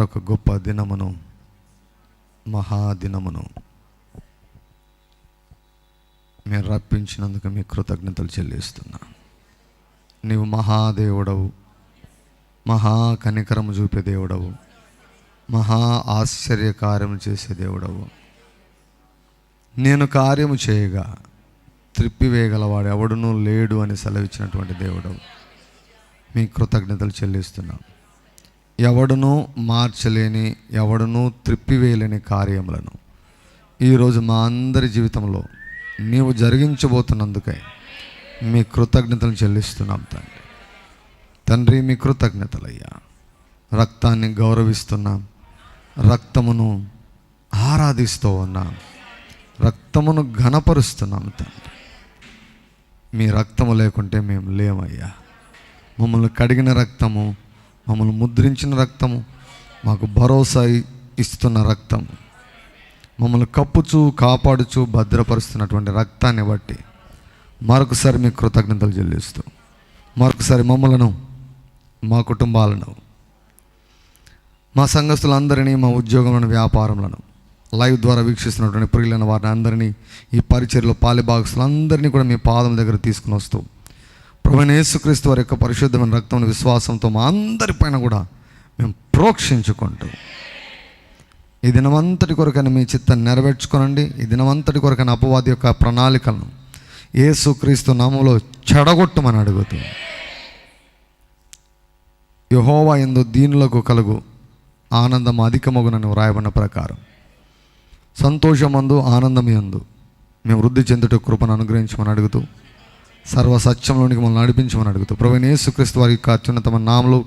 మరొక గొప్ప దినమును మహాదినమును మీరు రప్పించినందుకు మీ కృతజ్ఞతలు చెల్లిస్తున్నా. నీవు మహాదేవుడవు మహా కనికరము చూపే దేవుడవు మహా ఆశ్చర్యకార్యము చేసే దేవుడవు. నేను కార్యము చేయగా త్రిప్పివేయగలవాడు ఎవడునూ లేడు అని సెలవిచ్చినటువంటి దేవుడవు. మీ కృతజ్ఞతలు చెల్లిస్తున్నాం. ఎవడునూ మార్చలేని ఎవడునూ త్రిప్పివేయలేని కార్యములను. ఈరోజు మా అందరి జీవితంలో నీవు జరిగించబోతున్నందుకై మీ కృతజ్ఞతలు చెల్లిస్తున్నాం తండ్రి. తండ్రి మీ కృతజ్ఞతలయ్యా. రక్తాన్ని గౌరవిస్తున్నాం. రక్తమును ఆరాధిస్తూ ఉన్నాం. రక్తమును ఘనపరుస్తున్నాం తండ్రి. మీ రక్తము లేకుంటే మేము లేమయ్యా. మమ్మల్ని కడిగిన రక్తము మమ్మల్ని ముద్రించిన రక్తము. మాకు భరోసా ఇస్తున్న రక్తము మమ్మల్ని కప్పుచు కాపాడుచు భద్రపరుస్తున్నటువంటి రక్తాన్ని బట్టి మరొకసారి మీకు కృతజ్ఞతలు చెల్లిస్తూ మరొకసారి మమ్మలను మా కుటుంబాలను మా సంఘస్థులందరినీ మా ఉద్యోగంలోని వ్యాపారంలను లైవ్ ద్వారా వీక్షిస్తున్నటువంటి ప్రియులైన వారిని అందరినీ ఈ పరిచయలో పాలిభాగస్తులందరినీ కూడా మీ పాదం దగ్గర తీసుకుని వస్తూ ప్రభువైన యేసుక్రీస్తు వారి యొక్క పరిశుద్ధమైన రక్తం విశ్వాసంతో మా అందరిపైన కూడా మేము ప్రోక్షించుకుంటూ ఈ దినమంతటి కొరకని మీ చిత్తాన్ని నెరవేర్చుకోనండి. ఈ దినమంతటి కొరకని అపవాది యొక్క ప్రణాళికలను యేసుక్రీస్తు నామంలో చెడగొట్టమని అడుగుతూ యహోవా ఎందు దీనులకు కలుగు ఆనందం అధికమగునని వ్రాయబడిన ప్రకారం సంతోషమందు ఆనందం ఎందు మేము వృద్ధి చెందుట కృపను అనుగ్రహించమని అడుగుతూ సర్వసత్యంలోనికి మమ్మల్ని నడిపించమని అడుగుతూ ప్రభువైన యేసుక్రీస్తు వారి యొక్క అత్యున్నతమైన నామలు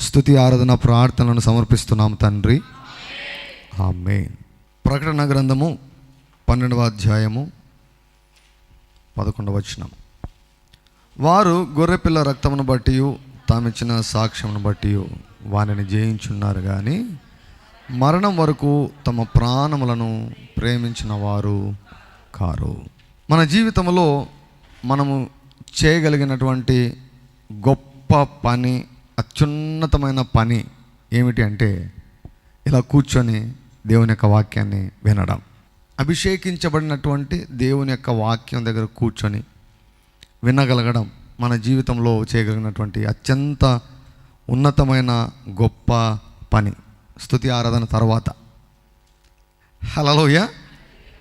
స్తుతి ఆరాధన ప్రార్థనలను సమర్పిస్తున్నాము తండ్రి. ఆమె ప్రకటన గ్రంథము పన్నెండవ అధ్యాయము పదకొండవ వచనం వారు గొర్రెపిల్ల రక్తమును బట్టి తామిచ్చిన సాక్ష్యమును బట్టి వారిని జయించున్నారు కానీ మరణం వరకు తమ ప్రాణములను ప్రేమించిన వారు కారు. మన జీవితంలో మనము చేయగలిగినటువంటి గొప్ప పని అత్యున్నతమైన పని ఏమిటి అంటే ఇలా కూర్చొని దేవుని యొక్క వాక్యాన్ని వినడం. అభిషేకించబడినటువంటి దేవుని యొక్క వాక్యం దగ్గర కూర్చొని వినగలగడం మన జీవితంలో చేయగలిగినటువంటి అత్యంత ఉన్నతమైన గొప్ప పని. స్తుతి ఆరాధన తర్వాత. హలలోయ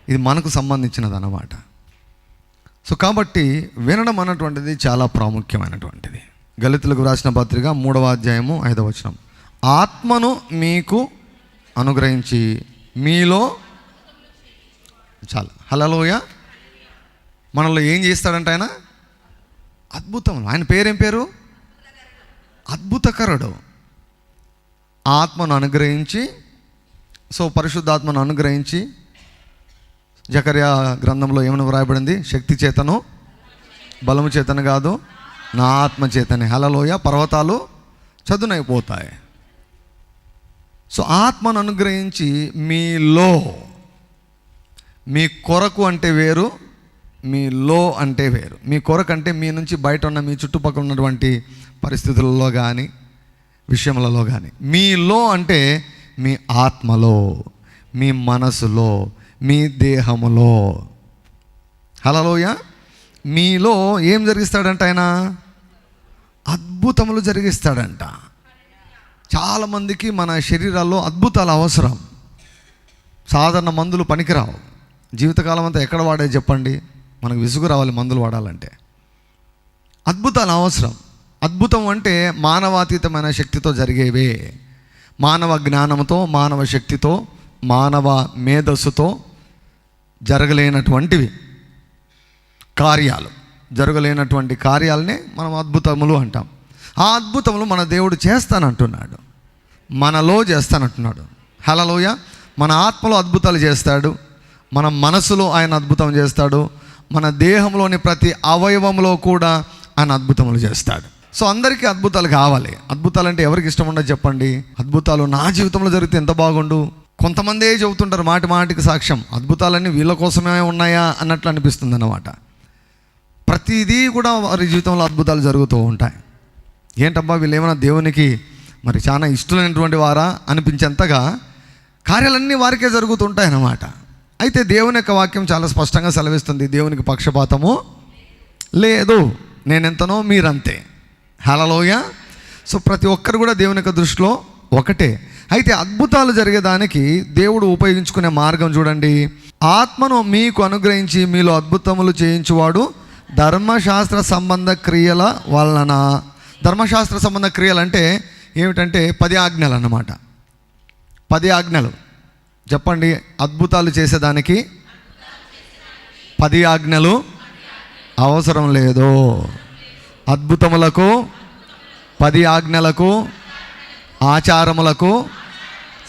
ఇది మనకు సంబంధించినది అన్నమాట సో కాబట్టి వినడం అన్నటువంటిది చాలా ప్రాముఖ్యమైనటువంటిది. గలితులకు రాసిన పత్రిక మూడవ అధ్యాయము ఐదవ వచనం. ఆత్మను మీకు అనుగ్రహించి మీలో చాలా. హలలోయ మనలో ఏం చేస్తాడంట ఆయన? అద్భుతం ఆయన పేరేం పేరు? అద్భుతకరుడు. ఆత్మను అనుగ్రహించి సో పరిశుద్ధాత్మను అనుగ్రహించి జకర్యా గ్రంథంలో ఏమని వ్రాయబడింది? శక్తి చేతను బలము చేతను కాదు నా ఆత్మ చేతనే. హలలోయ పర్వతాలు చదునైపోతాయి. సో ఆత్మను అనుగ్రహించి మీలో మీ కొరకు అంటే వేరు మీ లో అంటే వేరు. మీ కొరకు అంటే మీ నుంచి బయట ఉన్న మీ చుట్టుపక్కల ఉన్నటువంటి పరిస్థితులలో కానీ విషయములలో కానీ మీలో అంటే మీ ఆత్మలో మీ మనసులో మీ దేహములో. హలోయ మీలో ఏం జరిగిస్తాడంట ఆయన? అద్భుతములు జరిగిస్తాడంట. చాలామందికి మన శరీరాల్లో అద్భుతాలు అవసరం. సాధారణ మందులు పనికిరావు. జీవితకాలం అంతా ఎక్కడ వాడే చెప్పండి? మనకు విసుగు రావాలి మందులు వాడాలంటే. అద్భుతాలు అవసరం. అద్భుతం అంటే మానవాతీతమైన శక్తితో జరిగేవే. మానవ జ్ఞానంతో మానవ శక్తితో మానవ మేధస్సుతో జరగలేనటువంటివి కార్యాలు. జరగలేనటువంటి కార్యాలనే మనం అద్భుతములు అంటాం. ఆ అద్భుతములు మన దేవుడు చేస్తానంటున్నాడు. మనలో చేస్తానంటున్నాడు. హలలోయ మన ఆత్మలో అద్భుతాలు చేస్తాడు. మన మనసులో ఆయన అద్భుతం చేస్తాడు. మన దేహంలోని ప్రతి అవయవంలో కూడా ఆయన అద్భుతములు చేస్తాడు. సో అందరికీ అద్భుతాలు కావాలి. అద్భుతాలు అంటే ఎవరికి ఇష్టం ఉండదు చెప్పండి. అద్భుతాలు నా జీవితంలో జరిగితే ఎంత బాగుండు? కొంతమందే చెబుతుంటారు మాటి మాటికి సాక్ష్యం. అద్భుతాలన్నీ వీళ్ళ కోసమే ఉన్నాయా అన్నట్లు అనిపిస్తుంది అన్నమాట ప్రతిదీ కూడా వారి జీవితంలో అద్భుతాలు జరుగుతూ ఉంటాయి. ఏంటబ్బా వీళ్ళు ఏమైనా దేవునికి మరి చాలా ఇష్టమైనటువంటి వారా అనిపించేంతగా కార్యాలన్నీ వారికే జరుగుతుంటాయి అన్నమాట అయితే దేవుని యొక్క వాక్యం చాలా స్పష్టంగా సెలవిస్తుంది. దేవునికి పక్షపాతము లేదు. నేనెంతనో మీరంతే. హలలోయ సో ప్రతి ఒక్కరు కూడా దేవుని యొక్క దృష్టిలో ఒకటే. అయితే అద్భుతాలు జరిగేదానికి దేవుడు ఉపయోగించుకునే మార్గం చూడండి. ఆత్మను మీకు అనుగ్రహించి మీలో అద్భుతములు చేయించువాడు ధర్మశాస్త్ర సంబంధ క్రియల వలన. ధర్మశాస్త్ర సంబంధ క్రియలు అంటే ఏమిటంటే పది ఆజ్ఞలు అన్నమాట పది ఆజ్ఞలు. చెప్పండి అద్భుతాలు చేసేదానికి పది ఆజ్ఞలు అవసరం లేదు. అద్భుతములకు పది ఆజ్ఞలకు ఆచారములకు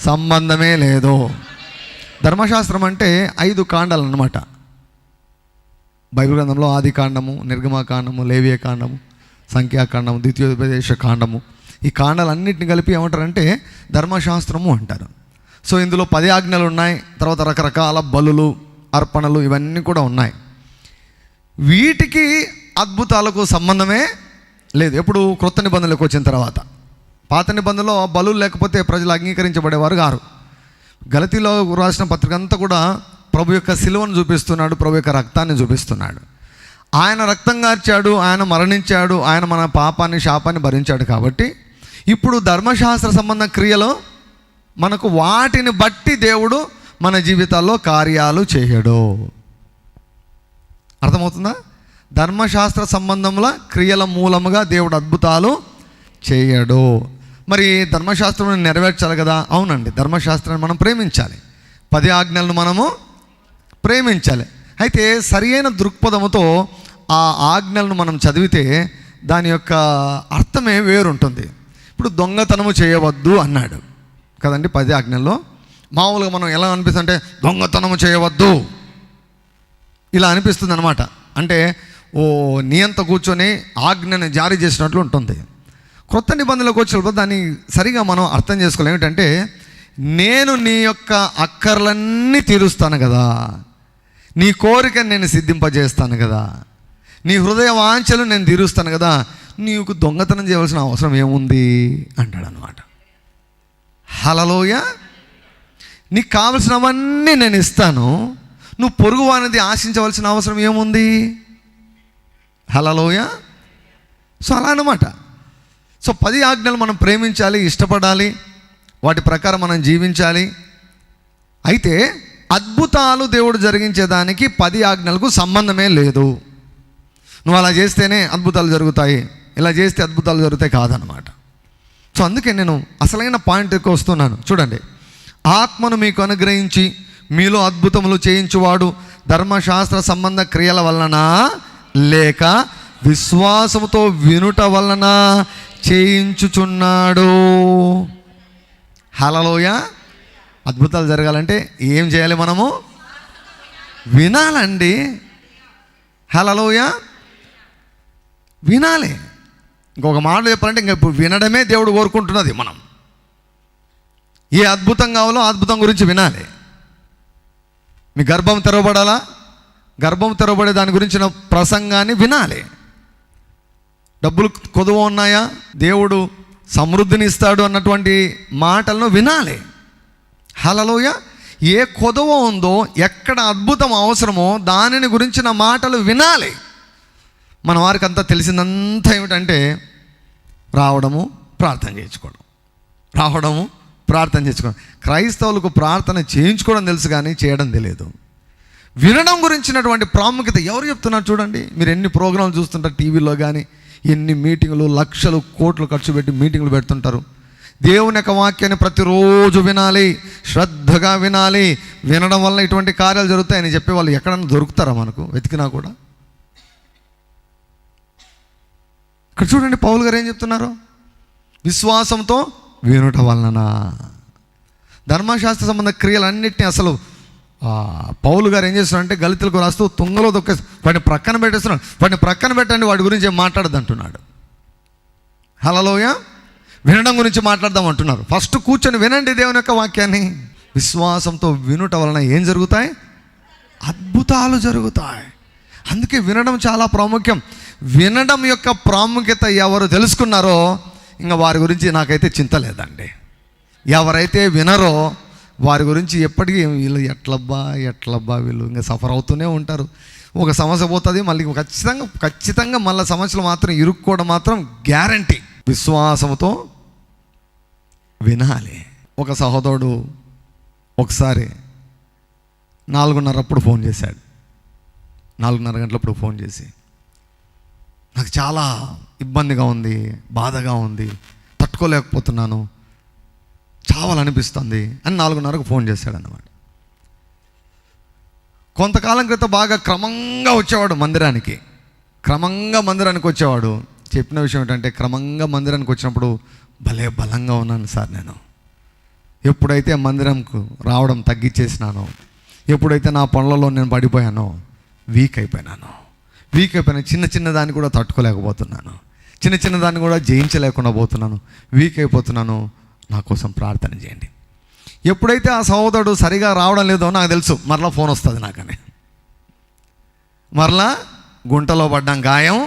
సంబంధమే లేదు. ధర్మశాస్త్రం అంటే ఐదు కాండాలు అన్నమాట బైబిల్ గ్రంథంలో ఆది కాండము నిర్గమాకాండము లేవియ కాండము సంఖ్యాకాండము ద్వితీయోపదేశ కాండము. ఈ కాండాలన్నింటిని కలిపి ఏమంటారంటే ధర్మశాస్త్రము అంటారు. సో ఇందులో పది ఆజ్ఞలు ఉన్నాయి తర్వాత రకరకాల బలులు అర్పణలు ఇవన్నీ కూడా ఉన్నాయి. వీటికి అద్భుతాలకు సంబంధమే లేదు. ఎప్పుడు క్రొత్త నిబంధనలకు వచ్చిన తర్వాత. పాత నిబంధనలో బలు లేకపోతే ప్రజలు అంగీకరించబడేవారు గారు. గలతీలో రాసిన పత్రిక అంతా కూడా ప్రభు యొక్క సిలువను చూపిస్తున్నాడు ప్రభు యొక్క రక్తాన్ని చూపిస్తున్నాడు. ఆయన రక్తం గార్చాడు ఆయన మరణించాడు ఆయన మన పాపాన్ని శాపాన్ని భరించాడు కాబట్టి ఇప్పుడు ధర్మశాస్త్ర సంబంధ క్రియలో మనకు వాటిని బట్టి దేవుడు మన జీవితాల్లో కార్యాలు చేయడు. అర్థమవుతుందా? ధర్మశాస్త్ర సంబంధముల క్రియల మూలముగా దేవుడు అద్భుతాలు చేయడు. మరి ధర్మశాస్త్రం నెరవేర్చాలి కదా? అవునండి ధర్మశాస్త్రాన్ని మనం ప్రేమించాలి. పది ఆజ్ఞలను మనము ప్రేమించాలి. అయితే సరియైన దృక్పథముతో ఆ ఆజ్ఞలను మనం చదివితే దాని యొక్క అర్థమే వేరుంటుంది. ఇప్పుడు దొంగతనము చేయవద్దు అన్నాడు. కదండి పది ఆజ్ఞల్లో? మామూలుగా మనం ఎలా అనిపిస్తుంది అంటే దొంగతనము చేయవద్దు. ఇలా అనిపిస్తుంది అనమాట అంటే ఓ నియంత కూర్చొని ఆజ్ఞని జారీ చేసినట్లు ఉంటుంది. క్రొత్త నిబంధనలకు వచ్చినప్పుడు దాన్ని సరిగా మనం అర్థం చేసుకోవాలి ఏమిటంటే నేను నీ యొక్క అక్కర్లన్నీ తీరుస్తాను కదా. నీ కోరిక నేను సిద్ధింపజేస్తాను కదా. నీ హృదయ వాంఛలు నేను తీరుస్తాను కదా. నీకు దొంగతనం చేయవలసిన అవసరం ఏముంది? అంటాడు అనమాట హలలోయ నీకు కావలసినవన్నీ నేను ఇస్తాను. నువ్వు పొరుగు అనేది ఆశించవలసిన అవసరం ఏముంది? హలలోయ సో అలా అనమాట సో పది ఆజ్ఞలు మనం ప్రేమించాలి ఇష్టపడాలి వాటి ప్రకారం మనం జీవించాలి. అయితే అద్భుతాలు దేవుడు జరిగించేదానికి పది ఆజ్ఞలకు సంబంధమే లేదు. నువ్వు అలా చేస్తేనే అద్భుతాలు జరుగుతాయి. ఇలా చేస్తే అద్భుతాలు జరుగుతాయి కాదనమాట సో అందుకే నేను అసలైన పాయింట్కి వస్తున్నాను. చూడండి ఆత్మను మీకు అనుగ్రహించి మీలో అద్భుతములు చేయించువాడు ధర్మశాస్త్ర సంబంధ క్రియల వలన లేక విశ్వాసముతో వినుట వలన చేయించుచున్నాడు. హలలోయ అద్భుతాలు జరగాలంటే ఏం చేయాలి మనము? వినాలండి. హలలోయ వినాలి. ఇంకొక మాట చెప్పాలంటే ఇంకా ఇప్పుడు వినడమే దేవుడు కోరుకుంటున్నది మనం. ఏ అద్భుతం కావాలో అద్భుతం గురించి వినాలి. మీ గర్భం తెరవబడాలా? గర్భం తెరవబడే దాని గురించిన ప్రసంగాన్ని వినాలి. డబ్బులు కొదువ ఉన్నాయా? దేవుడు సమృద్ధిని ఇస్తాడు అన్నటువంటి మాటలను వినాలి. హలలోయ ఏ కొదవ ఉందో ఎక్కడ అద్భుతం అవసరమో దానిని గురించిన మాటలు వినాలి. మన వారికి అంతా తెలిసిందంతా ఏమిటంటే రావడము ప్రార్థన చేయించుకోవడం. రావడము ప్రార్థన చేసుకోవడం క్రైస్తవులకు ప్రార్థన చేయించుకోవడం తెలుసు కానీ చేయడం తెలియదు. వినడం గురించినటువంటి ప్రాముఖ్యత ఎవరు చెప్తున్నారు చూడండి. మీరు ఎన్ని ప్రోగ్రాంలు చూస్తుంటారు టీవీలో కానీ ఎన్ని మీటింగులు లక్షలు కోట్లు ఖర్చు పెట్టి మీటింగులు పెడుతుంటారు. దేవుని యొక్క వాక్యాన్ని ప్రతిరోజు వినాలి శ్రద్ధగా వినాలి. వినడం వల్ల ఇటువంటి కార్యాలు జరుగుతాయని చెప్పే వాళ్ళు ఎక్కడన్నా దొరుకుతారా మనకు? వెతికినా కూడా? ఇక్కడ చూడండి పౌలు గారు ఏం చెప్తున్నారు? విశ్వాసంతో వినుట వలన ధర్మశాస్త్ర సంబంధ క్రియలన్నింటినీ అసలు పౌలు గారు ఏం చేస్తున్నారంటే గలితులకు రాస్తూ తుంగలో దొక్కే వాటిని ప్రక్కన పెట్టేస్తున్నాడు. వాటిని ప్రక్కన పెట్టండి వాటి గురించి ఏం మాట్లాడద్దు అంటున్నాడు. హలోయ వినడం గురించి మాట్లాడదాం అంటున్నారు. ఫస్ట్ కూర్చొని వినండి దేవుని యొక్క వాక్యాన్ని. విశ్వాసంతో వినుట వలన ఏం జరుగుతాయి? అద్భుతాలు జరుగుతాయి. అందుకే వినడం చాలా ప్రాముఖ్యం. వినడం యొక్క ప్రాముఖ్యత ఎవరు తెలుసుకున్నారో ఇంకా వారి గురించి నాకైతే చింత లేదండి. ఎవరైతే వినరో వారి గురించి ఎప్పటికీ వీళ్ళు ఎట్లబ్బా ఎట్లబ్బా వీళ్ళు? ఇంకా సఫర్ అవుతూనే ఉంటారు. ఒక సమస్య పోతుంది మళ్ళీ ఖచ్చితంగా ఖచ్చితంగా మళ్ళీ సమస్యలు మాత్రం ఇరుక్కోవడం మాత్రం గ్యారంటీ. విశ్వాసంతో వినాలి. ఒక సహోదరుడు ఒకసారి నాలుగున్నరప్పుడు ఫోన్ చేశాడు. నాలుగున్నర గంటలప్పుడు ఫోన్ చేసి నాకు చాలా ఇబ్బందిగా ఉంది బాధగా ఉంది తట్టుకోలేకపోతున్నాను. చావాలనిపిస్తుంది అని నాలుగున్నరకు ఫోన్ చేశాడు అన్నమాట కొంతకాలం క్రితం బాగా క్రమంగా వచ్చేవాడు మందిరానికి. క్రమంగా మందిరానికి వచ్చేవాడు. చెప్పిన విషయం ఏంటంటే క్రమంగా మందిరానికి వచ్చినప్పుడు భలే బలంగా ఉన్నాను సార్ నేను. ఎప్పుడైతే మందిరంకు రావడం తగ్గించేసినానో ఎప్పుడైతే నా పనులలో నేను పడిపోయానో వీక్ అయిపోయినాను. వీక్ అయిపోయిన చిన్న చిన్న దాన్ని కూడా తట్టుకోలేకపోతున్నాను. చిన్న చిన్న దాన్ని కూడా జయించలేకుండా పోతున్నాను. వీక్ అయిపోతున్నాను. నా కోసం ప్రార్థన చేయండి. ఎప్పుడైతే ఆ సహోదరుడు సరిగా రావడం లేదో నాకు తెలుసు మరలా ఫోన్ వస్తుంది నాకని. మరలా గుంటలో పడ్డం గాయం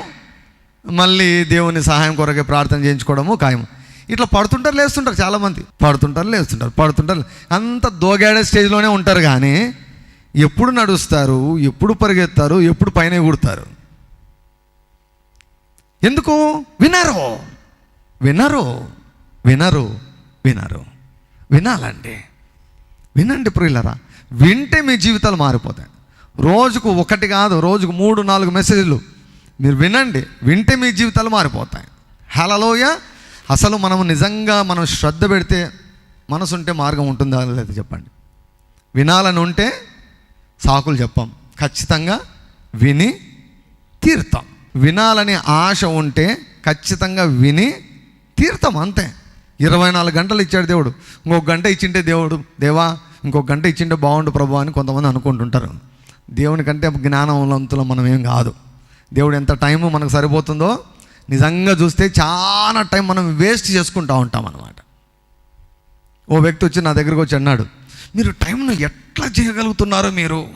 మళ్ళీ దేవుని సహాయం కొరకే ప్రార్థన చేయించుకోవడము ఖాయం ఇట్లా పడుతుంటారు లేస్తుంటారు చాలామంది. పడుతుంటారు లేస్తుంటారు పడుతుంటారు. అంత దోగాడే స్టేజ్లోనే ఉంటారు కానీ ఎప్పుడు నడుస్తారు ఎప్పుడు పరిగెత్తారు ఎప్పుడు పైన కూడతారు ఎందుకు? వినరు. వినరు. వినరు. వినరు. వినాలండి. వినండి ప్రియులరా వింటే మీ జీవితాలు మారిపోతాయి. రోజుకు ఒకటి కాదు రోజుకు మూడు నాలుగు మెసేజ్లు. మీరు వినండి వింటే మీ జీవితాలు మారిపోతాయి. హలలోయ అసలు మనం నిజంగా మనం శ్రద్ధ పెడితే మనసు ఉంటే మార్గం ఉంటుందా లేదా చెప్పండి. వినాలని ఉంటే సాకులు చెప్పాం. ఖచ్చితంగా విని తీరుతాం. వినాలని ఆశ ఉంటే ఖచ్చితంగా విని తీరుతాం అంతే. ఇరవై నాలుగు గంటలు ఇచ్చాడు దేవుడు. ఇంకొక గంట ఇచ్చింటే దేవుడు దేవా ఇంకొక గంట ఇచ్చింటే బాగుండు ప్రభు అని కొంతమంది అనుకుంటుంటారు. దేవుని కంటే జ్ఞానవంతులు మనం ఏం కాదు. దేవుడు ఎంత టైము మనకు సరిపోతుందో నిజంగా చూస్తే చాలా టైం మనం వేస్ట్ చేసుకుంటూ ఉంటాం అన్నమాట. ఓ వ్యక్తి వచ్చి నా దగ్గరకు వచ్చి అన్నాడు మీరు టైంను ఎట్లా చేయగలుగుతున్నారు మీరు?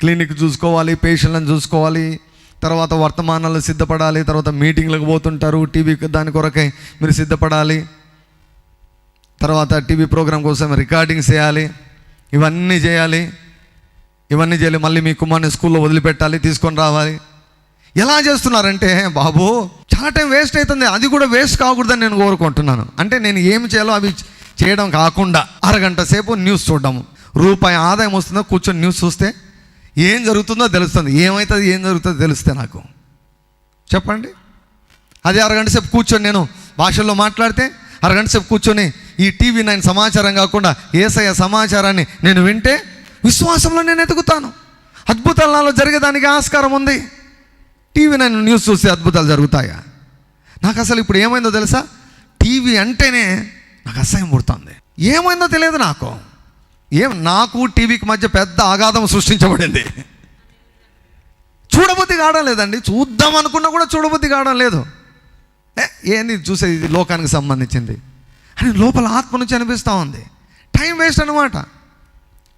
క్లినిక్ చూసుకోవాలి పేషెంట్లను చూసుకోవాలి తర్వాత వర్తమానాలు సిద్ధపడాలి తర్వాత మీటింగ్లకు పోతుంటారు టీవీ దాని కొరకై మీరు సిద్ధపడాలి. తర్వాత టీవీ ప్రోగ్రాం కోసం రికార్డింగ్ చేయాలి ఇవన్నీ చేయాలి. ఇవన్నీ చేయాలి మళ్ళీ మీ కుమార్ని స్కూల్లో వదిలిపెట్టాలి తీసుకొని రావాలి. ఎలా చేస్తున్నారంటే బాబు చాలా టైం వేస్ట్ అవుతుంది అది కూడా వేస్ట్ కాకూడదని నేను కోరుకుంటున్నాను. అంటే నేను ఏమి చేయాలో అవి చేయడం కాకుండా అరగంట సేపు న్యూస్ చూడడం. రూపాయి ఆదాయం వస్తుందో కూర్చొని న్యూస్ చూస్తే ఏం జరుగుతుందో తెలుస్తుంది. ఏమవుతుంది ఏం జరుగుతుందో తెలిస్తే నాకు. చెప్పండి. అదే అరగంట సేపు కూర్చొని నేను భాషల్లో మాట్లాడితే అరగంట సేపు కూర్చొని ఈ టీవీ నైన్ సమాచారం కాకుండా ఏసయ్య సమాచారాన్ని నేను వింటే విశ్వాసంలో నేను ఎదుగుతాను. అద్భుతాలు నాలో జరిగేదానికి ఆస్కారం ఉంది. టీవీ నైన్ న్యూస్ చూస్తే అద్భుతాలు జరుగుతాయా? నాకు అసలు ఇప్పుడు ఏమైందో తెలుసా? టీవీ అంటేనే నాకు అసహ్యం పుడుతుంది. ఏమైందో తెలియదు నాకు. ఏం నాకు టీవీకి మధ్య పెద్ద ఆఘాతం సృష్టించబడింది. చూడబుద్ధి కావడం లేదండి. చూద్దాం అనుకున్నా కూడా చూడబుద్ధి కావడం లేదు. ఏ, ఏంది చూసేది? ఇది లోకానికి సంబంధించింది. అని లోపల ఆత్మ నుంచి అనిపిస్తూ ఉంది. టైం వేస్ట్ అనమాట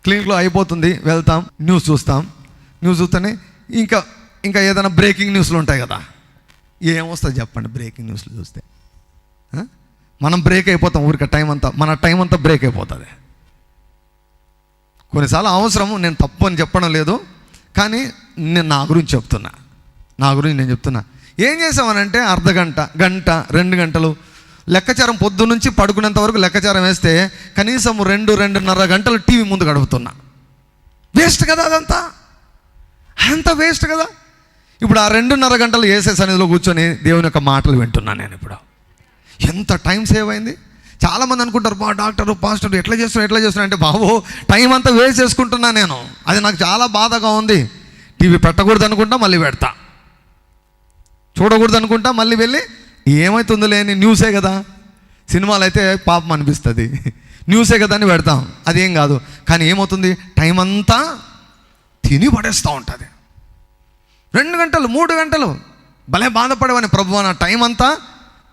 క్లినిక్లో అయిపోతుంది వెళ్తాం న్యూస్ చూస్తాం. న్యూస్ చూస్తేనే ఇంకా ఇంకా ఏదైనా బ్రేకింగ్ న్యూస్లు ఉంటాయి కదా. ఏమొస్తుంది చెప్పండి బ్రేకింగ్ న్యూస్లు చూస్తే? మనం బ్రేక్ అయిపోతాం ఊరిక టైం అంతా మన టైం అంతా బ్రేక్ అయిపోతుంది. కొన్నిసార్లు అవసరము నేను తప్పు అని చెప్పడం లేదు కానీ నేను నా గురించి చెప్తున్నా. నా గురించి నేను చెప్తున్నా. ఏం చేసామనంటే అర్ధ గంట గంట రెండు గంటలు లెక్కచారం పొద్దు నుంచి పడుకునేంత వరకు లెక్కచారం వేస్తే కనీసం రెండు రెండున్నర గంటలు టీవీ ముందు గడుపుతున్నా. వేస్ట్ కదా అదంతా? అంత వేస్ట్ కదా? ఇప్పుడు ఆ రెండున్నర గంటలు వేసే సన్నిధిలో కూర్చొని దేవుని యొక్క మాటలు వింటున్నాను నేను ఇప్పుడు. ఎంత టైం సేవ్ అయింది? చాలామంది అనుకుంటారు బా డాక్టర్ పాస్టర్ ఎట్లా చేస్తున్నా ఎట్లా చేస్తున్నా అంటే బాబు టైం అంతా వేస్ట్ చేసుకుంటున్నా నేను. అది నాకు చాలా బాధగా ఉంది. టీవీ పెట్టకూడదు అనుకుంటా మళ్ళీ పెడతా. చూడకూడదు అనుకుంటా మళ్ళీ వెళ్ళి ఏమవుతుందో లేని న్యూసే కదా. సినిమాలు అయితే పాపం అనిపిస్తుంది. న్యూసే కదా అని పెడతాం. అదేం కాదు. కానీ ఏమవుతుంది? టైం అంతా తిని పడేస్తూ ఉంటుంది. రెండు గంటలు మూడు గంటలు. భలే బాధపడేవాని ప్రభు నా టైం అంతా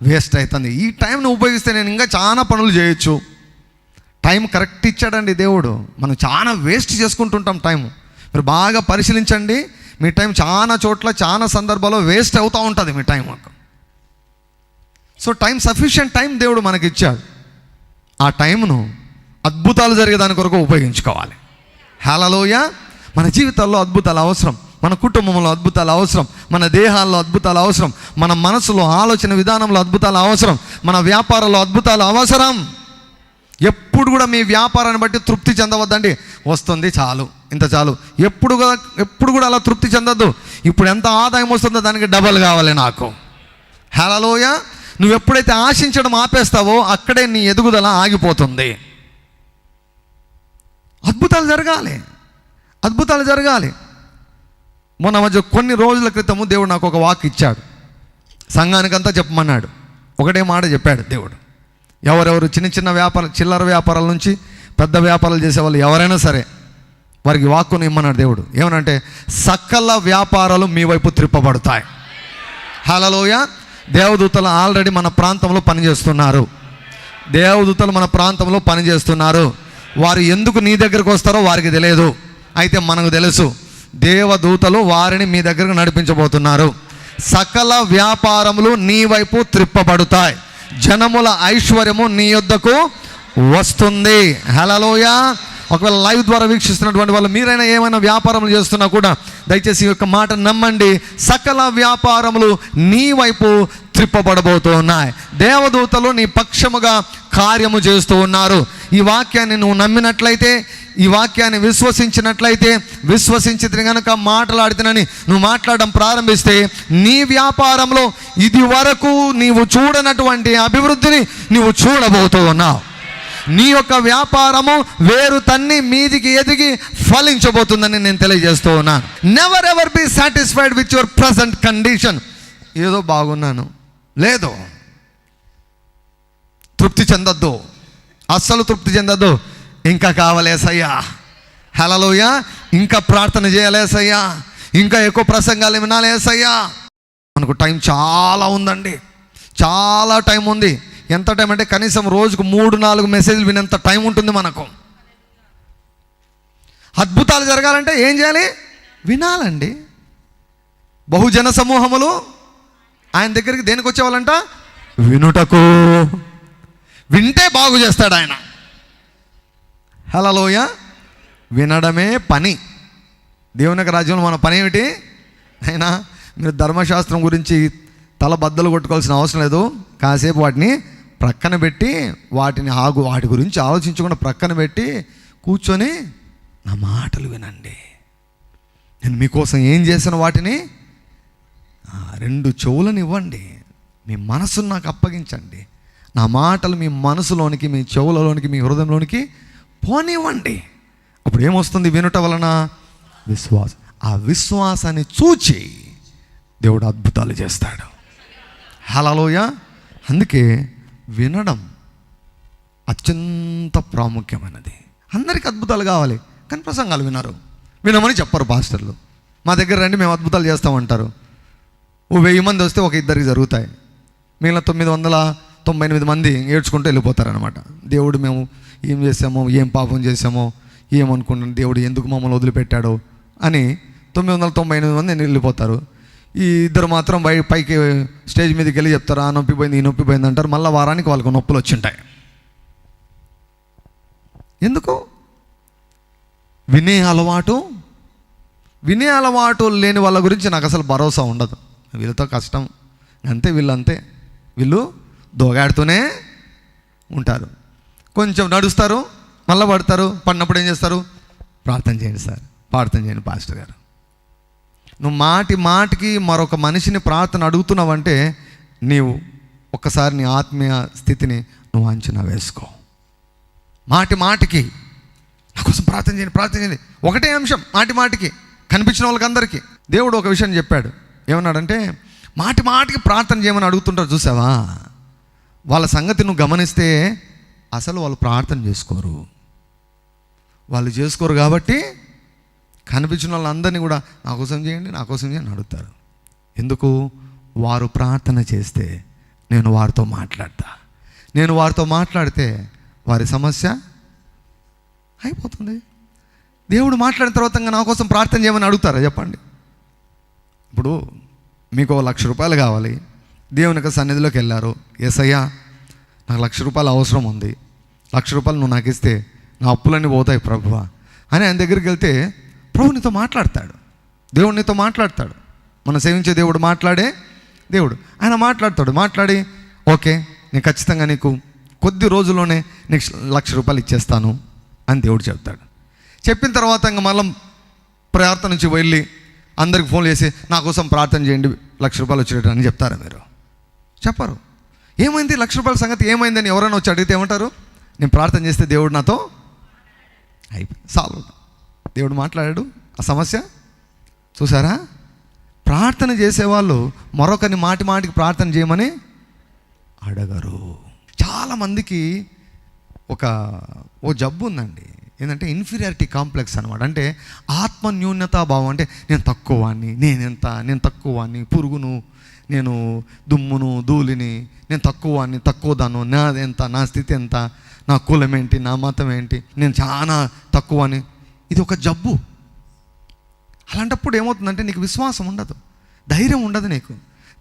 వేస్ట్ అవుతుంది ఈ టైంను ఉపయోగిస్తే నేను ఇంకా చాలా పనులు చేయొచ్చు. టైం కరెక్ట్ ఇచ్చాడండి దేవుడు. మనం చాలా వేస్ట్ చేసుకుంటుంటాం టైం మీరు బాగా పరిశీలించండి. మీ టైం చాలా చోట్ల చాలా సందర్భాల్లో వేస్ట్ అవుతూ ఉంటుంది మీ time so time sufficient time దేవుడు మనకి ఇచ్చాడు ఆ టైంను అద్భుతాలు జరిగే దాని కొరకు ఉపయోగించుకోవాలి. హేళలోయ మన జీవితాల్లో అద్భుతాలు అవసరం. మన కుటుంబంలో అద్భుతాలు అవసరం మన దేహాల్లో అద్భుతాలు అవసరం మన మనసులో ఆలోచన విధానంలో అద్భుతాలు అవసరం మన వ్యాపారంలో అద్భుతాలు అవసరం. ఎప్పుడు కూడా మీ వ్యాపారాన్ని బట్టి తృప్తి చెందవద్దండి. వస్తుంది చాలు ఇంత చాలు. ఎప్పుడు కూడా ఎప్పుడు కూడా అలా తృప్తి చెందద్దు. ఇప్పుడు ఎంత ఆదాయం వస్తుందో దానికి డబల్ కావాలి నాకు. హలోయ నువ్వు ఎప్పుడైతే ఆశించడం ఆపేస్తావో అక్కడే నీ ఎదుగుదల ఆగిపోతుంది. అద్భుతాలు జరగాలి. అద్భుతాలు జరగాలి. మొన్న మధ్య కొన్ని రోజుల క్రితము దేవుడు నాకు ఒక వాక్ ఇచ్చాడు. సంఘానికంతా చెప్పమన్నాడు. ఒకటే మాట చెప్పాడు దేవుడు. ఎవరెవరు చిన్న చిన్న వ్యాపార చిల్లర వ్యాపారాల నుంచి పెద్ద వ్యాపారాలు చేసేవాళ్ళు ఎవరైనా సరే వారికి వాక్కుని ఇమ్మన్నాడు దేవుడు. ఏమనంటే సకల వ్యాపారాలు మీ వైపు త్రిప్పబడతాయి. హలలోయ దేవదూతలు ఆల్రెడీ మన ప్రాంతంలో పనిచేస్తున్నారు. దేవదూతలు మన ప్రాంతంలో పనిచేస్తున్నారు. వారు ఎందుకు నీ దగ్గరకు వస్తారో వారికి తెలియదు. అయితే మనకు తెలుసు. దేవదూతలు వారిని మీ దగ్గరకు నడిపించబోతున్నారు. సకల వ్యాపారములు నీ వైపు త్రిప్పబడతాయి. జనముల ఐశ్వర్యము నీ యొద్దకు వస్తుంది. హలలోయ ఒకవేళ లైవ్ ద్వారా వీక్షిస్తున్నటువంటి వాళ్ళు మీరైనా ఏమైనా వ్యాపారములు చేస్తున్నా కూడా దయచేసి ఈ యొక్క మాట నమ్మండి. సకల వ్యాపారములు నీ వైపు త్రిప్పబడబోతున్నాయి. దేవదూతలు నీ పక్షముగా కార్యము చేస్తూ ఉన్నారు. ఈ వాక్యాన్ని నువ్వు నమ్మినట్లయితే ఈ వాక్యాన్ని విశ్వసించినట్లయితే విశ్వసించితే కనుక మాట్లాడుతునని నువ్వు మాట్లాడడం ప్రారంభిస్తే నీ వ్యాపారంలో ఇది వరకు నీవు చూడనటువంటి అభివృద్ధిని నువ్వు చూడబోతూ ఉన్నావు నీ యొక్క వ్యాపారము వేరు తన్ని మీదికి ఎదిగి ఫలించబోతుందని నేను తెలియజేస్తూ ఉన్నాను never ever be satisfied with your present condition ఏదో బాగున్నాను. లేదు. తృప్తి చెందొద్దు. అస్సలు తృప్తి చెందొద్దు. ఇంకా కావాలేసయ్యా. హలలోయ ఇంకా ప్రార్థన చేయాలేసయ్యా. ఇంకా ఎక్కువ ప్రసంగాలు వినాలేసయ్యా. మనకు టైం చాలా ఉందండి. చాలా టైం ఉంది. ఎంత టైం అంటే కనీసం రోజుకు మూడు నాలుగు మెసేజ్లు వినేంత టైం ఉంటుంది మనకు. అద్భుతాలు జరగాలంటే ఏం చేయాలి? వినాలండి. బహుజన సమూహములు ఆయన దగ్గరికి దేనికి వచ్చేవాళ్ళంట? వినుటకు. వింటే బాగు చేస్తాడు ఆయన. హలలోయ వినడమే పని. దేవునికి రాజ్యంలో మన పని ఏమిటి? అయినా మీరు ధర్మశాస్త్రం గురించి తల బద్దలు కొట్టుకోవాల్సిన అవసరం లేదు. కాసేపు వాటిని ప్రక్కన పెట్టి వాటిని ఆగు వాటి గురించి ఆలోచించకుండా ప్రక్కన పెట్టి కూర్చొని నా మాటలు వినండి. నేను మీకోసం ఏం చేసిన వాటిని? ఆ, రెండు చెవులను ఇవ్వండి. మీ మనసును నాకు అప్పగించండి. నా మాటలు మీ మనసులోనికి మీ చెవులలోనికి మీ హృదయంలోనికి పోనివ్వండి. అప్పుడు ఏమొస్తుంది వినుట వలన? విశ్వాసం ఆ విశ్వాసాన్ని చూచి దేవుడు అద్భుతాలు చేస్తాడు. హలలోయ అందుకే వినడం అత్యంత ప్రాముఖ్యమైనది. అందరికీ అద్భుతాలు కావాలి కానీ ప్రసంగాలు వినరు. వినమని చెప్పరు పాస్టర్లు. మా దగ్గర రండి మేము అద్భుతాలు చేస్తామంటారు. ఓ వెయ్యి మంది వస్తే ఒక ఇద్దరికి జరుగుతాయి. మిగిలిన తొమ్మిది వందల తొంభై ఎనిమిది మంది ఏడ్చుకుంటూ వెళ్ళిపోతారనమాట దేవుడు మేము ఏం చేసామో ఏం పాపం చేసామో ఏమనుకుంటున్నాం దేవుడు ఎందుకు మమ్మల్ని వదిలిపెట్టాడో అని తొమ్మిది వందల తొంభై ఎనిమిది మంది వెళ్ళిపోతారు. ఈ ఇద్దరు మాత్రం పై పైకి స్టేజ్ మీదకి వెళ్ళి చెప్తారు ఆ నొప్పి పోయింది ఈ నొప్పి పోయింది అంటారు. మళ్ళీ వారానికి వాళ్ళకు నొప్పులు వచ్చింటాయి. ఎందుకు? వినే అలవాటు వినే అలవాటు లేని వాళ్ళ గురించి నాకు అసలు భరోసా ఉండదు. వీళ్ళతో కష్టం. అంతే వీళ్ళు అంతే వీళ్ళు దోగాడుతూనే ఉంటారు. కొంచెం నడుస్తారు మళ్ళీ పడతారు. పడినప్పుడు ఏం చేస్తారు? ప్రార్థన చేయండి సార్. ప్రార్థన చేయండి పాస్టర్ గారు. నువ్వు మాటి మాటికి మరొక మనిషిని ప్రార్థన అడుగుతున్నావంటే నీవు ఒక్కసారి నీ ఆత్మీయ స్థితిని నువ్వు అంచనా వేసుకో. మాటి మాటికి నా కోసం ప్రార్థన చేయండి ప్రార్థన చేయండి. ఒకటే అంశం మాటి మాటికి కనిపించిన వాళ్ళకందరికీ. దేవుడు ఒక విషయం చెప్పాడు. ఏమన్నాడంటే మాటి మాటికి ప్రార్థన చేయమని అడుగుతుంటారు చూసావా? వాళ్ళ సంగతి నువ్వు గమనిస్తే అసలు వాళ్ళు ప్రార్థన చేసుకోరు. వాళ్ళు చేసుకోరు కాబట్టి కనిపించిన వాళ్ళందరినీ కూడా నా కోసం చేయండి నా కోసం చేయండి అడుగుతారు. ఎందుకు? వారు ప్రార్థన చేస్తే నేను వారితో మాట్లాడతా. నేను వారితో మాట్లాడితే వారి సమస్య అయిపోతుంది. దేవుడు మాట్లాడిన తర్వాత నా కోసం ప్రార్థన చేయమని అడుగుతారా? చెప్పండి. ఇప్పుడు మీకు లక్ష రూపాయలు కావాలి. దేవుని యొక్క సన్నిధిలోకి వెళ్ళారు. ఏసయ్యా నాకు లక్ష రూపాయలు అవసరం ఉంది. లక్ష రూపాయలు నువ్వు నాకు ఇస్తే నా అప్పులన్నీ పోతాయి ప్రభువా అని ఆయన దగ్గరికి వెళ్తే ప్రభు నీతో మాట్లాడతాడు. దేవుడు నీతో మాట్లాడతాడు. మనం సేవించే దేవుడు మాట్లాడే దేవుడు. ఆయన మాట్లాడతాడు. మాట్లాడి ఓకే నేను ఖచ్చితంగా నీకు కొద్ది రోజుల్లోనే నీకు లక్ష రూపాయలు ఇచ్చేస్తాను అని దేవుడు చెప్తాడు. చెప్పిన తర్వాత ఇంకా మళ్ళీ ప్రార్థన నుంచి వెళ్ళి అందరికి ఫోన్ చేసి నా కోసం ప్రార్థన చేయండి లక్ష రూపాయలు వచ్చేటట్టు అని చెప్తారా మీరు? చెప్పరు. ఏమైంది? లక్ష రూపాయల సంగతి ఏమైందని ఎవరైనా వచ్చి అడిగితే ఏమంటారు? నేను ప్రార్థన చేస్తే దేవుడు నాతో అయిపోయింది సాల్వ్ దేవుడు మాట్లాడాడు? ఆ సమస్య? చూసారా ప్రార్థన చేసేవాళ్ళు మరొకరిని మాటి మాటికి ప్రార్థన చేయమని అడగరు. చాలామందికి ఒక ఓ జబ్బు ఉందండి. ఏంటంటే ఇన్ఫీరియారిటీ కాంప్లెక్స్ అనమాట అంటే ఆత్మ న్యూన్యతా భావం. అంటే నేను తక్కువ నేనెంత నేను ఎంత నేను తక్కువ పురుగును నేను దుమ్మును ధూళిని నేను తక్కువ వాడిని తక్కువ దాను నా ఎంత నా స్థితి ఎంత నా కులం ఏంటి నా మతం ఏంటి నేను చాలా తక్కువ అని ఇది ఒక జబ్బు. అలాంటప్పుడు ఏమవుతుందంటే నీకు విశ్వాసం ఉండదు. ధైర్యం ఉండదు నీకు.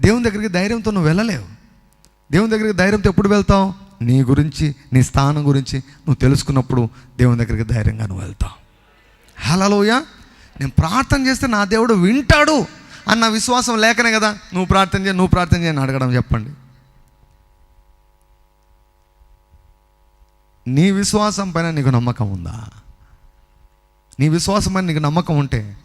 దేవుని దగ్గరికి ధైర్యంతో నువ్వు వెళ్ళలేవు. దేవుని దగ్గరికి ధైర్యంతో ఎప్పుడు వెళ్తావు? నీ గురించి నీ స్థానం గురించి నువ్వు తెలుసుకున్నప్పుడు దేవుని దగ్గరికి ధైర్యంగా నువ్వు వెళ్తావు. హలోయ నేను ప్రార్థన చేస్తే నా దేవుడు వింటాడు అన్న విశ్వాసం లేకనే కదా. నువ్వు ప్రార్థన చేయ నువ్వు ప్రార్థన చేయని అడగడం చెప్పండి. నీ విశ్వాసం పైన నీకు నమ్మకం ఉందా? నీ విశ్వాసం అని నీకు నమ్మకం ఉంటే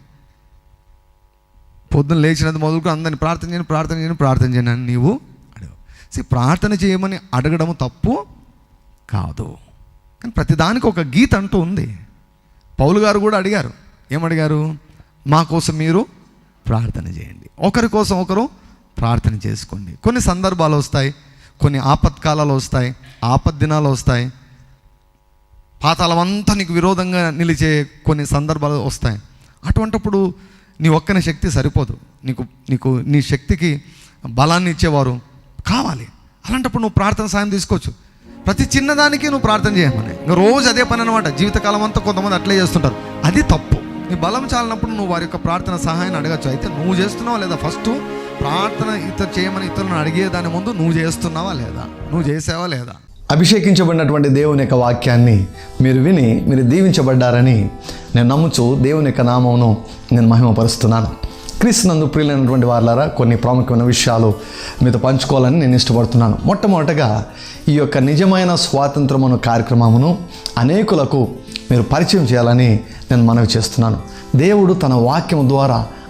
పొద్దున లేచినది మొదలుకు అందరిని ప్రార్థన చేయని ప్రార్థన చేయని ప్రార్థన చేయను నీవు అడగవు. సీ ప్రార్థన చేయమని అడగడం తప్పు కాదు. కానీ ప్రతిదానికి ఒక గీత అంటూ ఉంది. పౌలు గారు కూడా అడిగారు. ఏమడిగారు? మా కోసం మీరు ప్రార్థన చేయండి. ఒకరి కోసం ఒకరు ప్రార్థన చేసుకోండి. కొన్ని సందర్భాలు వస్తాయి కొన్ని ఆపత్కాలాలు వస్తాయి ఆపద్దినాలు వస్తాయి పాతాలమంతా నీకు విరోధంగా నిలిచే కొన్ని సందర్భాలు వస్తాయి. అటువంటప్పుడు నీ ఒక్కని శక్తి సరిపోదు. నీకు నీకు నీ శక్తికి బలాన్ని ఇచ్చేవారు కావాలి. అలాంటప్పుడు నువ్వు ప్రార్థన సాయం తీసుకోవచ్చు. ప్రతి చిన్నదానికి నువ్వు ప్రార్థన చేయమని. ఇంకా రోజు అదే పని అనమాట జీవితకాలం అంతా కొంతమంది అట్లే చేస్తుంటారు. అది తప్పు. నీ బలం చాలినప్పుడు నువ్వు వారి యొక్క ప్రార్థన సహాయాన్ని అడగచ్చు. అయితే నువ్వు చేస్తున్నావా లేదా? ఫస్ట్ ప్రార్థన ఇతరు చేయమని ఇతరులను అడిగే దాని ముందు నువ్వు చేస్తున్నావా లేదా? నువ్వు చేసావా లేదా? అభిషేకించబడినటువంటి దేవుని యొక్క వాక్యాన్ని మీరు విని మీరు దీవించబడ్డారని నేను నమ్ముచు దేవుని యొక్క నామమును నేను మహిమపరుస్తున్నాను. క్రీస్తునందు ప్రియులైనటువంటి వారులారా కొన్ని ప్రాముఖ్యమైన విషయాలు మీతో పంచుకోవాలని నేను ఇష్టపడుతున్నాను. మొట్టమొదటగా ఈ యొక్క నిజమైన స్వాతంత్రమును కార్యక్రమమును అనేకులకు మీరు పరిచయం చేయాలని నేను మనవి చేస్తున్నాను. దేవుడు తన వాక్యం ద్వారా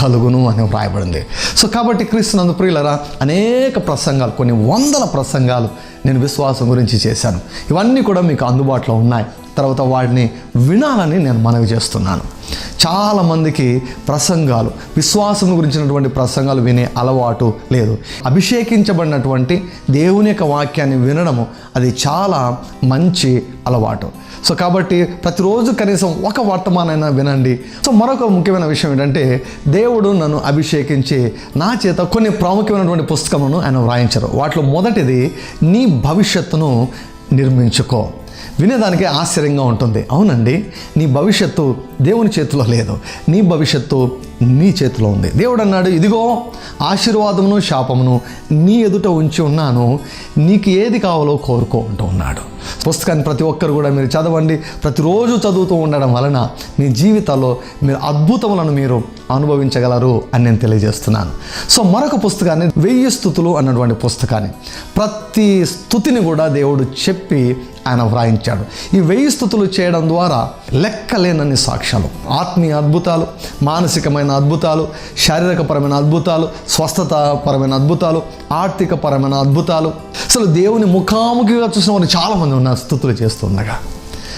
కలుగును అని వ్రాయబడింది. సో కాబట్టి క్రీస్తునందు ప్రియులరా అనేక ప్రసంగాలు కొన్ని వందల ప్రసంగాలు నేను విశ్వాసం గురించి చేశాను. ఇవన్నీ కూడా మీకు అందుబాటులో ఉన్నాయి. తర్వాత వాటిని వినాలని నేను మనవి చేస్తున్నాను. చాలామందికి ప్రసంగాలు విశ్వాసం గురించినటువంటి ప్రసంగాలు వినే అలవాటు లేదు. అభిషేకించబడినటువంటి దేవుని యొక్క వాక్యాన్ని వినడము అది చాలా మంచి అలవాటు. సో కాబట్టి ప్రతిరోజు కనీసం ఒక వర్తమానైనా వినండి. సో మరొక ముఖ్యమైన విషయం ఏంటంటే దేవుడు నన్ను అభిషేకించి నా చేత కొన్ని ప్రాముఖ్యమైనటువంటి పుస్తకములను ఆయన వ్రాయించారు. వాటిలో మొదటిది నీ భవిష్యత్తును నిర్మించుకో. వినేదానికి ఆశ్చర్యంగా ఉంటుంది. అవునండి నీ భవిష్యత్తు దేవుని చేతిలో లేదు. నీ భవిష్యత్తు నీ చేతిలో ఉంది. దేవుడు అన్నాడు ఇదిగో ఆశీర్వాదమును శాపమును నీ ఎదుట ఉంచి ఉన్నాను. నీకు ఏది కావాలో కోరుకో అంటూ ఉన్నాడు. పుస్తకాన్ని ప్రతి ఒక్కరు కూడా మీరు చదవండి. ప్రతిరోజు చదువుతూ ఉండడం వలన మీ జీవితాల్లో మీరు అద్భుతములను మీరు అనుభవించగలరు అని నేను తెలియజేస్తున్నాను. సో మరొక పుస్తకాన్ని వెయ్యి స్థుతులు అన్నటువంటి పుస్తకాన్ని ప్రతి స్థుతిని కూడా దేవుడు చెప్పి ఆయన వ్రాయించాడు. ఈ వెయ్యి స్థుతులు చేయడం ద్వారా లెక్కలేనన్ని సాక్ష్యాలు ఆత్మీయ అద్భుతాలు మానసికమైన అద్భుతాలు శారీరకపరమైన అద్భుతాలు స్వస్థతపరమైన అద్భుతాలు ఆర్థికపరమైన అద్భుతాలు. అసలు దేవుని ముఖాముఖిగా చూసిన వారు చాలామంది ఉన్నారు స్థుతులు చేస్తుండగా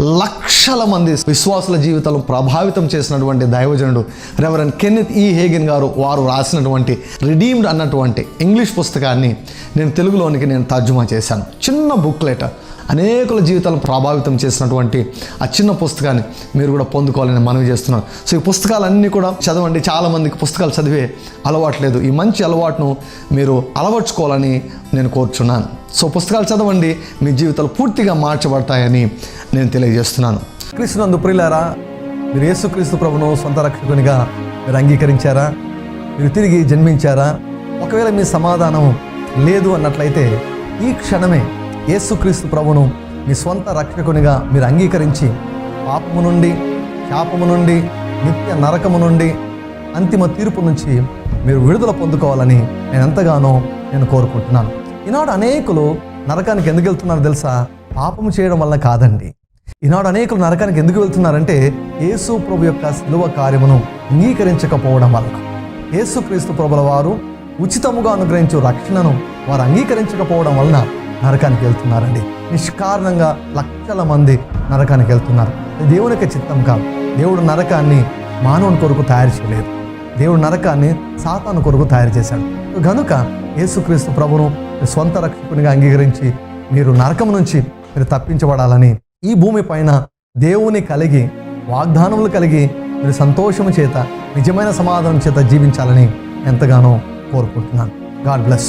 లక్షల మంది విశ్వాసుల జీవితాలను ప్రభావితం చేసినటువంటి దైవజనుడు రెవరెన్ కెన్నెత్ ఈ హేగిన్ గారు వారు రాసినటువంటి రిడీమ్డ్ అన్నటువంటి ఇంగ్లీష్ పుస్తకాన్ని నేను తెలుగులోనికి నేను తర్జుమా చేశాను. చిన్న బుక్లెట్ అనేకుల జీవితాలను ప్రభావితం చేసినటువంటి ఆ చిన్న పుస్తకాన్ని మీరు కూడా పొందుకోవాలని మనవి చేస్తున్నాను. సో ఈ పుస్తకాలన్నీ కూడా చదవండి. చాలామందికి పుస్తకాలు చదివే అలవాట్లేదు ఈ మంచి అలవాటును మీరు అలవర్చుకోవాలని నేను కోరుచున్నాను. సో పుస్తకాలు చదవండి మీ జీవితాలు పూర్తిగా మార్చబడతాయని నేను తెలియజేస్తున్నాను. క్రీస్తునందు ప్రియులారా మీరు యేసుక్రీస్తు ప్రభును సొంత రక్షకునిగా మీరు అంగీకరించారా? మీరు తిరిగి జన్మించారా? ఒకవేళ మీ సమాధానం లేదు అన్నట్లయితే ఈ క్షణమే యేసుక్రీస్తు ప్రభును మీ సొంత రక్షకునిగా మీరు అంగీకరించి పాపము నుండి శాపము నుండి నిత్య నరకము నుండి అంతిమ తీర్పు నుంచి మీరు విడుదల పొందుకోవాలని నేను ఎంతగానో నేను కోరుకుంటున్నాను. ఈనాడు అనేకులు నరకానికి ఎందుకు వెళ్తున్నారో తెలుసా? పాపం చేయడం వల్ల కాదండి. ఈనాడు అనేకులు నరకానికి ఎందుకు వెళ్తున్నారంటే యేసు ప్రభు యొక్క సిలువ కార్యమును అంగీకరించకపోవడం వల్ల యేసుక్రీస్తు ప్రభుల వారు ఉచితముగా అనుగ్రహించు రక్షణను వారు అంగీకరించకపోవడం వలన నరకానికి వెళ్తున్నారండి. నిష్కారణంగా లక్షల మంది నరకానికి వెళ్తున్నారు. దేవుని యొక్క చిత్తం కాదు. దేవుడు నరకాన్ని మానవుని కొరకు తయారు చేయలేదు. దేవుడు నరకాన్ని సాతాను కొరకు తయారు చేశాడు. కనుక యేసుక్రీస్తు ప్రభును మీ స్వంత రక్షకునిగా అంగీకరించి మీరు నరకం నుంచి మీరు తప్పించబడాలని ఈ భూమి పైన దేవుని కలిగి వాగ్దానములు కలిగి మీరు సంతోషము చేత నిజమైన సమాధానం చేత జీవించాలని ఎంతగానో కోరుకుంటున్నాను. God bless